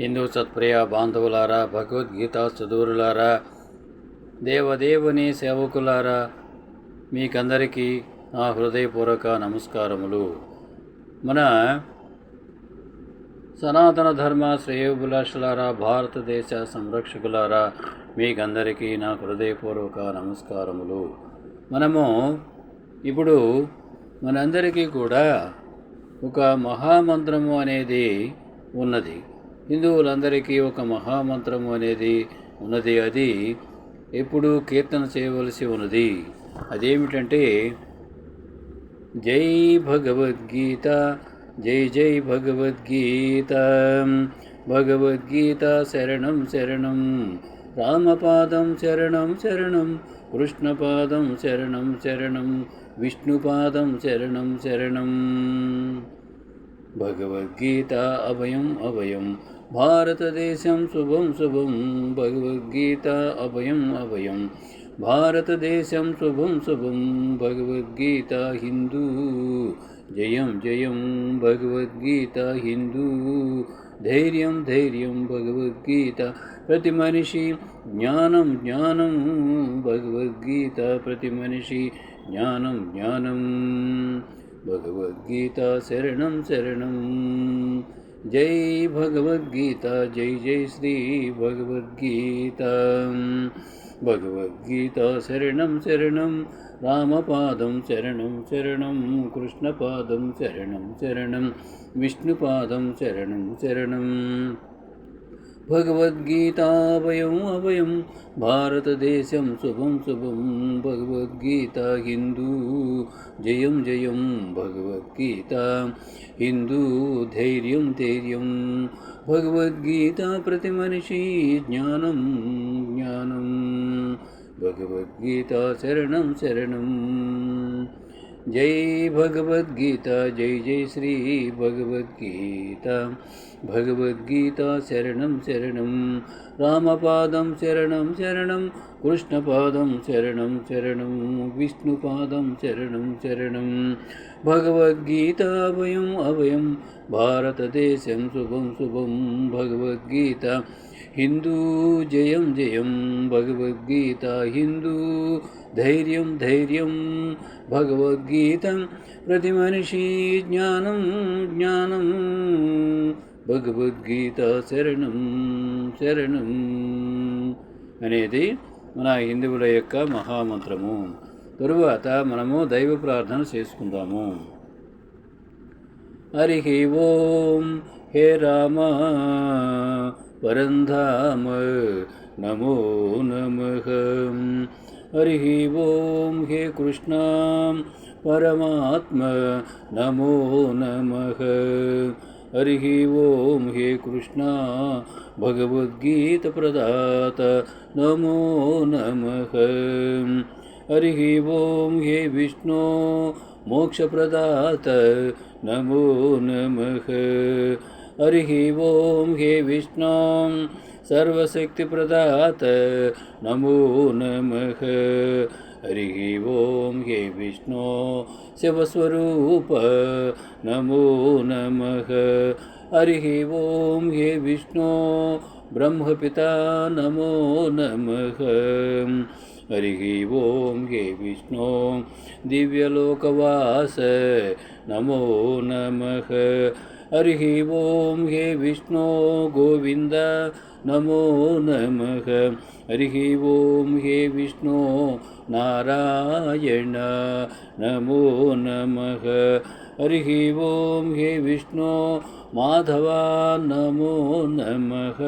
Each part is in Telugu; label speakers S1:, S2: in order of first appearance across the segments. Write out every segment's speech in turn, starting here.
S1: హిందూ సత్ప్రియ బాంధవులారా భగవద్గీత చదువులారా దేవదేవుని సేవకులారా మీకందరికీ నా హృదయపూర్వక నమస్కారములు. మన సనాతన ధర్మ శ్రేయోభిలాషులారా భారతదేశ సంరక్షకులారా మీకందరికీ నా హృదయపూర్వక నమస్కారములు. మనము ఇప్పుడు మనందరికీ కూడా ఒక మహామంత్రము అనేది ఉన్నది. హిందువులందరికీ ఒక మహామంత్రము అనేది ఉన్నది. అది ఎప్పుడూ కీర్తన చేయవలసి ఉన్నది. అదేమిటంటే జై భగవద్గీత జై జై భగవద్గీత భగవద్గీత శరణం శరణం రామపాదం శరణం శరణం కృష్ణపాదం శరణం శరణం విష్ణుపాదం శరణం శరణం. भगवद्गीता अभयम् अभयं भारतदेशं शुभं शुभं भगवद्गीता अभयम् अभयं भारतदेशं शुभं शुभं भगवद्गीता हिन्दू। जयं जयं भगवद्गीता हिन्दू। धैर्यं धैर्यं भगवद्गीता प्रतिमनिषि ज्ञानं ज्ञानं भगवद्गीता प्रतिमनिषि ज्ञानं ज्ञानम् జ్ఞానం జ్ఞానం భగవద్గీత శరణం శరణం జై భగవద్గీత జై జై శ్రీ భగవద్గీత భగవద్గీత శరణం శరణం రామపాదం శరణం శరణం కృష్ణపాదం శరణం శరణం విష్ణుపాదం శరణం శరణం భగవద్గీతాభయం అభయం భారతదేశం శుభం శుభం భగవద్గీత హిందూ జయం జయం భగవద్గీత హిందూ ధైర్యం ధైర్యం భగవద్గీత ప్రతి మనిషి జ్ఞానం జ్ఞానం భగవద్గీత శరణం శరణం జై భగవద్గీత జై జై శ్రీ భగవద్గీత భగవద్గీత శరణం శరణం రామపాదం శరణం శరణం కృష్ణపాదం శరణం శరణం విష్ణుపాదం శరణం శరణం భగవద్గీత అభయం అభయం భారతదేశం శుభం శుభం భగవద్గీత హిందూ జయం జయం భగవద్గీత హిందూ ధైర్యం ధైర్యం భగవద్గీత ప్రతి మనిషి జ్ఞానం జ్ఞానం భగవద్గీత శరణం శరణం అనేది మన హిందువుల యొక్క మహామంత్రము. తరువాత మనము దైవ ప్రార్థన చేసుకుందాము. హరి ఓం హే రామ పరంధామ నమో నమః హరి ఓం హే కృష్ణ పరమాత్మ నమో నమః హరి ఓం హే కృష్ణ భగవద్గీత ప్రదాత నమో నమః హరి ఓం హే విష్ణు మోక్షప్రదాత నమో నమః హరి ఓం హే విష్ణు సర్వశక్తిప్రదాత నమో నమః హరి ఓం హే విష్ణు శివస్వరూప నమో నమః హరి ఓం హే విష్ణు బ్రహ్మపిత నమో నమః హరి ఓం హే విష్ణు దివ్యలోకవాస నమో నమః హరి ఓం హే విష్ణు గోవింద నమో నమః హరి ఓం హే విష్ణు నారాయణ నమో నమః హరి ఓం హే విష్ణు మాధవ నమో నమః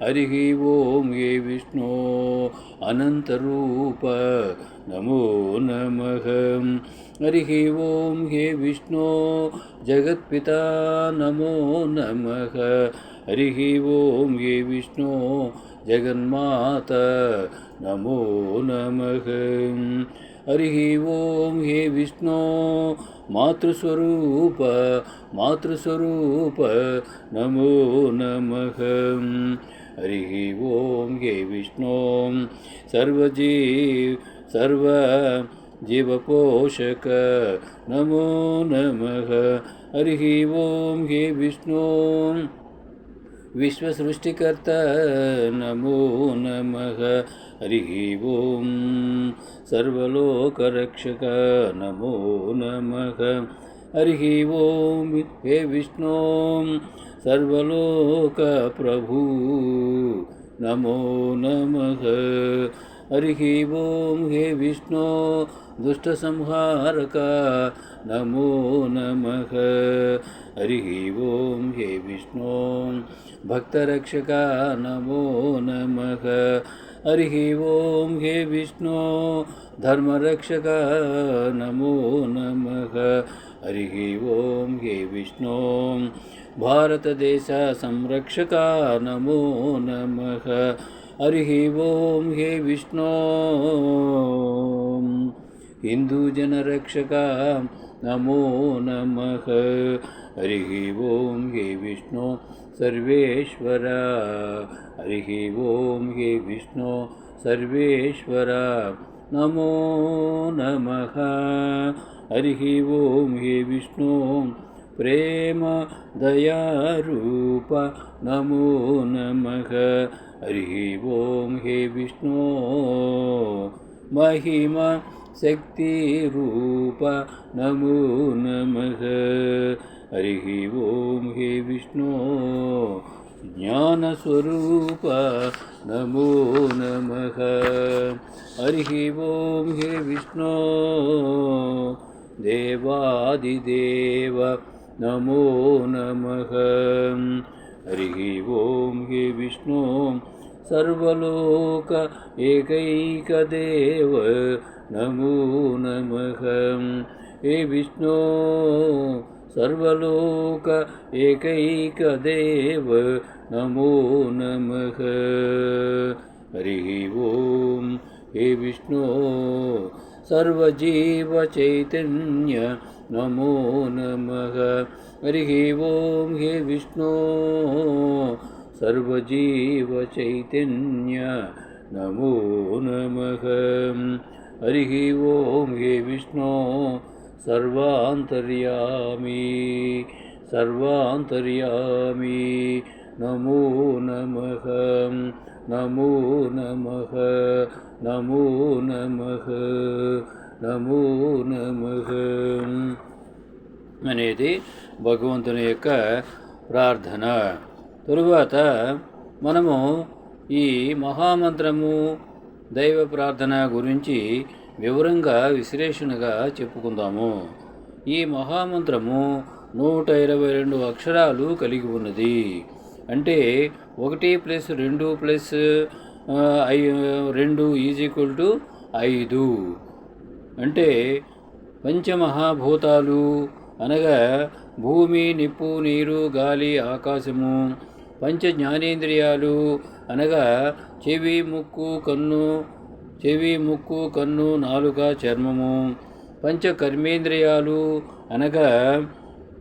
S1: హరి ఓం హే విష్ణు అనంతరూప నమో నమః హరి ఓం హే విష్ణు జగత్పిత నమో నమః హరి ఓం హే విష్ణు జగన్మాత నమో నమః హరి ఓం హే విష్ణు మాతృస్వరూప మాతృస్వరూప నమో నమః హరి ఓం హే విష్ణు సర్వజీ సర్వ జీవపోషక నమో నమః హరి ఓం హే విష్ణు విశ్వసృష్టికర్త నమో నమ హరి ఓం సర్వలోకరక్షక నమో నమ హరి ఓం హే విష్ణు సర్వలోక ప్రభు నమో నమ హరి ఓం హే విష్ణు దుష్టసంహారక నమో నమ హరి ఓం హే విష్ణు భక్తరక్షక నమో నమ హరి ఓం హే విష్ణు ధర్మరక్షక నమో నమ హరి ఓం హే విష్ణు భారతదేశ సంరక్షక నమో నమ హరి ఓం హే విష్ణు హిందూ జనరక్షక నమో నమ హరి ఓం హే విష్ణు సర్వేశ్వర హరి ఓం హే విష్ణు సర్వేశ్వర నమో నమ హరి ఓం హే విష్ణు ప్రేమ దయారూప నమో నమ హరి ఓం హే విష్ణు మహిమ శక్తి రూప నమో నమ హరి ఓం హే విష్ణు జ్ఞానస్వరూప నమో నమ హరి ఓం హే విష్ణు దేవాదిదేవ నమో నమ హరి ఓం హే విష్ణు సర్వలోక ఏకైకదేవ నమో నమ హే విష్ణు సర్వలోక ఏకైకదేవ हे विष्णो सर्वजीवचैतन्य नमो नमः। हरिः ॐ हे विष्णो सर्वजीवचैतन्य नमो नमः। हरिः ॐ हे विष्णो सर्वान्तर्यामि सर्वान्तर्यामि नमो नमः। హే విష్ణు సర్వాంతర్యామి సర్వాంతర్యామి నమో నమ నమో నమ నమో నమ అనేది భగవంతుని యొక్క ప్రార్థన. తరువాత మనము ఈ మహామంత్రము దైవ ప్రార్థన గురించి వివరంగా విశ్లేషణగా చెప్పుకుందాము. ఈ మహామంత్రము నూట ఇరవై రెండు అక్షరాలు కలిగి ఉన్నది. అంటే ఒకటి ప్లస్ రెండు ప్లస్ ఐ రెండు ఈజ్ ఈక్వల్ టు ఐదు. అంటే పంచమహాభూతాలు అనగా భూమి నిప్పు నీరు గాలి ఆకాశము పంచ జ్ఞానేంద్రియాలు అనగా చెవి ముక్కు కన్ను చెవి ముక్కు కన్ను నాలుక చర్మము పంచ కర్మేంద్రియాలు అనగా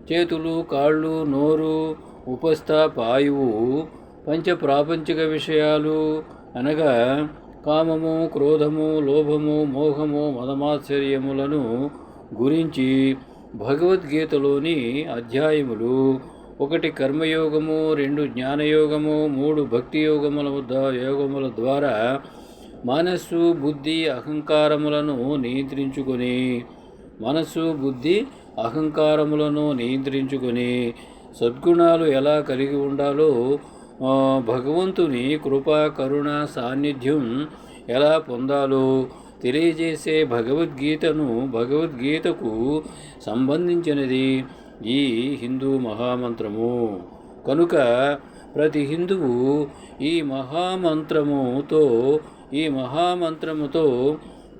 S1: చేతులు కాళ్ళు నోరు ఉపస్థాపాయువు పంచ ప్రాపంచిక విషయాలు అనగా కామము క్రోధము లోభము మోహము మదమాశ్చర్యములను గురించి భగవద్గీతలోని అధ్యాయములు. ఒకటి కర్మయోగము రెండు జ్ఞానయోగము మూడు భక్తి యోగముల యోగముల ద్వారా మనస్సు బుద్ధి అహంకారములను నియంత్రించుకొని మనస్సు బుద్ధి అహంకారములను నియంత్రించుకొని సద్గుణాలు ఎలా కలిగి ఉండాలో భగవంతుని కృపా కరుణ సాన్నిధ్యం ఎలా పొందాలో తెలియజేసే భగవద్గీతను భగవద్గీతకు సంబంధించినది ఈ హిందూ మహామంత్రము. కనుక ప్రతి హిందువు ఈ మహామంత్రముతో ఈ మహామంత్రముతో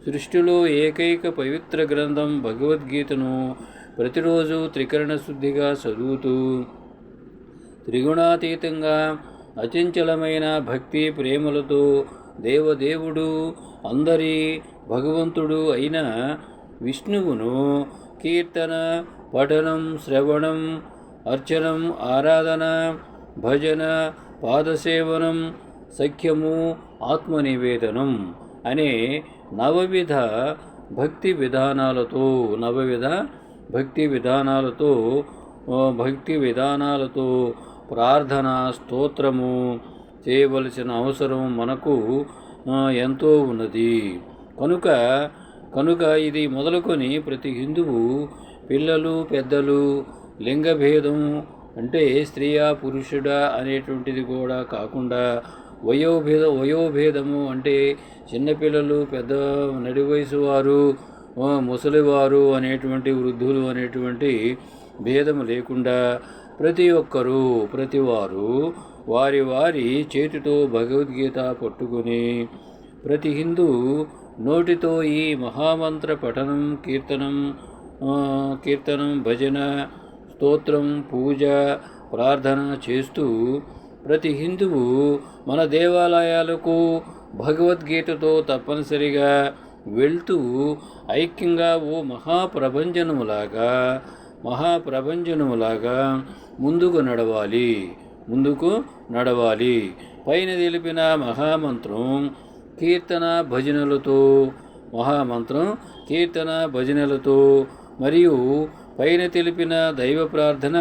S1: సృష్టిలో ఏకైక పవిత్ర గ్రంథం భగవద్గీతను ప్రతిరోజు త్రికరణ శుద్ధిగా చదువుతూ త్రిగుణాతీతంగా అచంచలమైన భక్తి ప్రేమలతో దేవదేవుడు అందరి భగవంతుడు అయిన విష్ణువును కీర్తన పఠనం శ్రవణం అర్చనం ఆరాధన భజన పాదసేవనం సఖ్యము ఆత్మనివేదనం అనే నవవిధ భక్తి విధానాలతో నవవిధ భక్తి విధానాలతో భక్తి విధానాలతో ప్రార్థన స్తోత్రము చేయవలసిన అవసరం మనకు ఎంతో ఉన్నది. కనుక కనుక ఇది మొదలుకొని ప్రతి హిందువు పిల్లలు పెద్దలు లింగభేదం అంటే స్త్రీయా పురుషుడా అనేటువంటిది కూడా కాకుండా వయోభేద వయోభేదము అంటే చిన్నపిల్లలు పెద్ద నడి వయసు వారు ముసలివారు అనేటువంటి వృద్ధులు అనేటువంటి భేదము లేకుండా ప్రతి ఒక్కరూ ప్రతివారు వారి వారి చేతితో భగవద్గీత పట్టుకుని ప్రతి హిందూ నోటితో ఈ మహామంత్ర పఠనం కీర్తనం కీర్తనం భజన స్తోత్రం పూజ ప్రార్థన చేస్తూ ప్రతి హిందువు మన దేవాలయాలకు భగవద్గీతతో తప్పనిసరిగా వెళ్తూ ఐక్యంగా ఓ మహాప్రభంజనములాగా మహాప్రభంజనములాగా ముందుకు నడవాలి ముందుకు నడవాలి. పైన తెలిపిన మహామంత్రం కీర్తన భజనలతో మహామంత్రం కీర్తన భజనలతో మరియు పైన తెలిపిన దైవ ప్రార్థన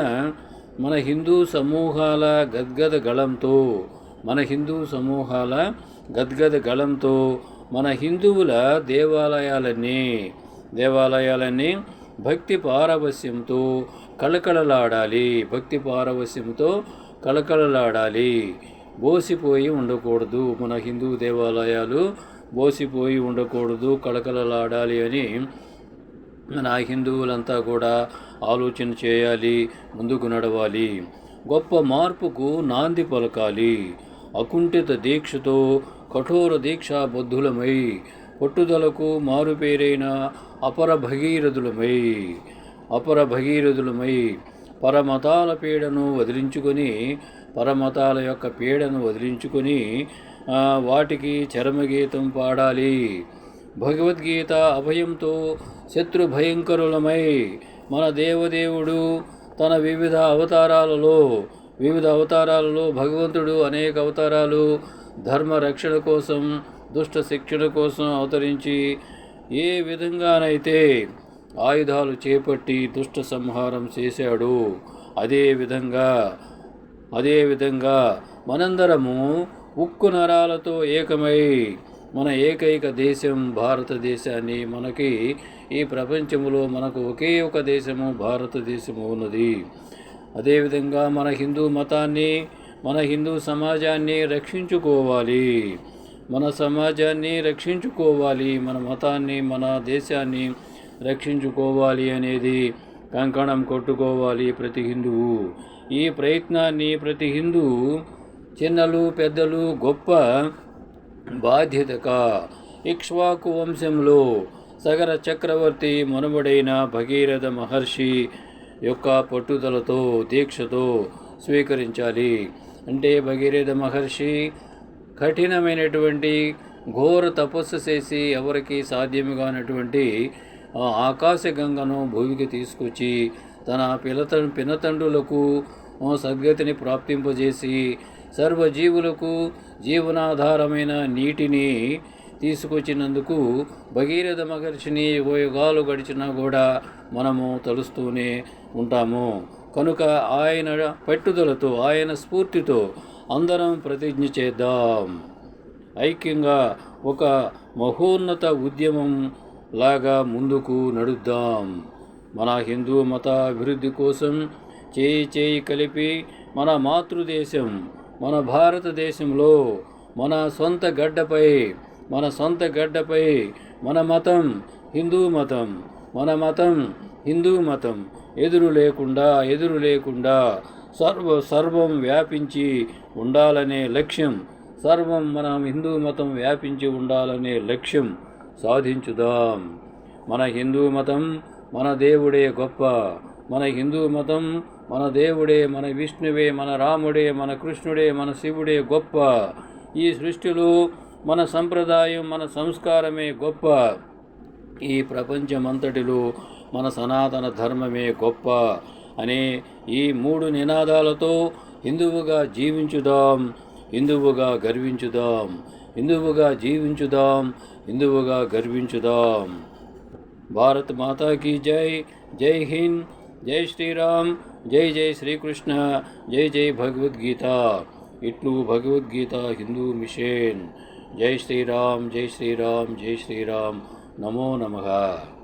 S1: మన హిందూ సమూహాల గద్గద గళంతో మన హిందూ సమూహాల గద్గద గళంతో మన హిందువుల దేవాలయాలన్నీ దేవాలయాలన్నీ భక్తి పారవస్యంతో కళకళలాడాలి. భక్తి పారవస్యంతో కళకళలాడాలి. బోసిపోయి ఉండకూడదు. మన హిందూ దేవాలయాలు బోసిపోయి ఉండకూడదు కళకళలాడాలి అని మన హిందువులంతా కూడా ఆలోచన చేయాలి ముందుకు నడవాలి. గొప్ప మార్పుకు నాంది పలకాలి. అకుంఠిత దీక్షతో కఠోర దీక్షా బుద్ధులమై పట్టుదలకు మారుపేరైన అపర భగీరథులమై అపర భగీరథులమై పరమతాల పీడను వదిలించుకొని పరమతాల యొక్క పీడను వదిలించుకొని వాటికి చరమగీతం పాడాలి. భగవద్గీత అభయంతో శత్రు భయంకరులమై మన దేవదేవుడు తన వివిధ అవతారాలలో వివిధ అవతారాలలో భగవంతుడు అనేక అవతారాలు ధర్మ రక్షణ కోసం దుష్ట శిక్షణ కోసం అవతరించి ఏ విధంగానైతే ఆయుధాలు చేపట్టి దుష్ట సంహారం చేశాడు అదే విధంగా అదే విధంగా మనందరము ఉక్కు నరాలతో ఏకమై మన ఏకైక దేశం భారతదేశాన్ని మనకి ఈ ప్రపంచంలో మనకు ఒకే ఒక దేశము భారతదేశము ఉన్నది. అదేవిధంగా మన హిందూ మతాన్ని మన హిందూ సమాజాన్ని రక్షించుకోవాలి. మన సమాజాన్ని రక్షించుకోవాలి. మన మతాన్ని మన దేశాన్ని రక్షించుకోవాలి అనేది కంకణం కొట్టుకోవాలి ప్రతి హిందువు. ఈ ప్రయత్నాన్ని ప్రతి హిందువు చిన్నలు పెద్దలు గొప్ప బాధ్యతగా ఇక్ష్వాకు వంశంలో సగర చక్రవర్తి మనుమడైన భగీరథ మహర్షి యొక్క పట్టుదలతో దీక్షతో స్వీకరించాలి. అంటే భగీరథ మహర్షి కఠినమైనటువంటి ఘోర తపస్సు చేసి ఎవరికి సాధ్యం కానటువంటి ఆ ఆకాశగంగను భూమికి తీసుకొచ్చి తన పిలత పినతండ్రులకు సద్గతిని ప్రాప్తింపజేసి సర్వజీవులకు జీవనాధారమైన నీటిని తీసుకొచ్చినందుకు భగీరథ మహర్షిని యుగాలు గడిచినా కూడా మనము తలుస్తూనే ఉంటాము. కనుక ఆయన పట్టుదలతో ఆయన స్ఫూర్తితో అందరం ప్రతిజ్ఞ చేద్దాం. ఐక్యంగా ఒక మహోన్నత ఉద్యమం లాగా ముందుకు నడుద్దాం. మన హిందూ మత అభివృద్ధి కోసం చేయి చేయి కలిపి మన మాతృదేశం మన భారతదేశంలో మన సొంత గడ్డపై మన సొంత గడ్డపై మన మతం హిందూ మతం మన మతం హిందూ మతం ఎదురు లేకుండా ఎదురు లేకుండా సర్వ సర్వం వ్యాపించి ఉండాలనే లక్ష్యం. సర్వం మన హిందూ మతం వ్యాపించి ఉండాలనే లక్ష్యం సాధించుదాం. మన హిందూ మతం మన దేవుడే గొప్ప. మన హిందూ మతం మన దేవుడే మన విష్ణువే మన రాముడే మన కృష్ణుడే మన శివుడే గొప్ప. ఈ సృష్టిలో మన సంప్రదాయం మన సంస్కారమే గొప్ప. ఈ ప్రపంచమంతటిలో మన సనాతన ధర్మమే గొప్ప అనే ఈ మూడు నినాదాలతో హిందువుగా జీవించుదాం హిందువుగా గర్వించుదాం హిందువుగా జీవించుదాం హిందువుగా గర్వించుదాం. భారత్ మాతాకి జై జై హింద్ జై శ్రీరామ్ జై జై శ్రీకృష్ణ జై జై భగవద్గీత. ఇట్లు భగవద్గీత హిందూ మిషన్. జై శ్రీరామ్ జై శ్రీరామ్ జై శ్రీరామ్. నమో నమః.